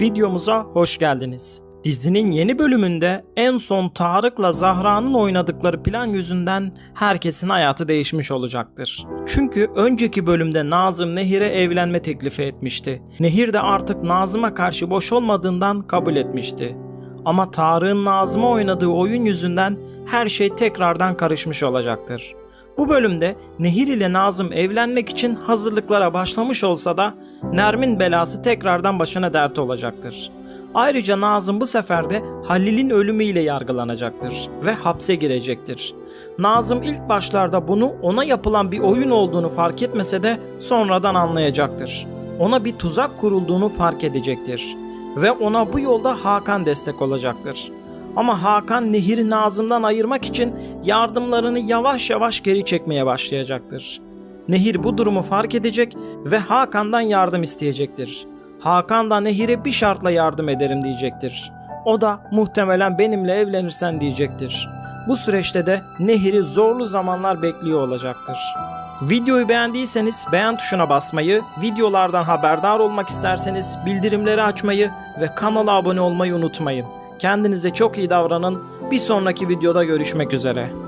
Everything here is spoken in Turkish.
Videomuza hoş geldiniz. Dizinin yeni bölümünde en son Tarık'la Zahra'nın oynadıkları plan yüzünden herkesin hayatı değişmiş olacaktır. Çünkü önceki bölümde Nazım Nehir'e evlenme teklifi etmişti. Nehir de artık Nazım'a karşı boş olmadığından kabul etmişti. Ama Tarık'ın Nazım'a oynadığı oyun yüzünden her şey tekrardan karışmış olacaktır. Bu bölümde Nehir ile Nazım evlenmek için hazırlıklara başlamış olsa da Nermin belası tekrardan başına dert olacaktır. Ayrıca Nazım bu sefer de Halil'in ölümüyle yargılanacaktır ve hapse girecektir. Nazım ilk başlarda bunu ona yapılan bir oyun olduğunu fark etmese de sonradan anlayacaktır. Ona bir tuzak kurulduğunu fark edecektir ve ona bu yolda Hakan destek olacaktır. Ama Hakan Nehir'i Nazım'dan ayırmak için yardımlarını yavaş yavaş geri çekmeye başlayacaktır. Nehir bu durumu fark edecek ve Hakan'dan yardım isteyecektir. Hakan da Nehir'e bir şartla yardım ederim diyecektir. O da muhtemelen benimle evlenirsen diyecektir. Bu süreçte de Nehir'i zorlu zamanlar bekliyor olacaktır. Videoyu beğendiyseniz beğen tuşuna basmayı, videolardan haberdar olmak isterseniz bildirimleri açmayı ve kanala abone olmayı unutmayın. Kendinize çok iyi davranın. Bir sonraki videoda görüşmek üzere.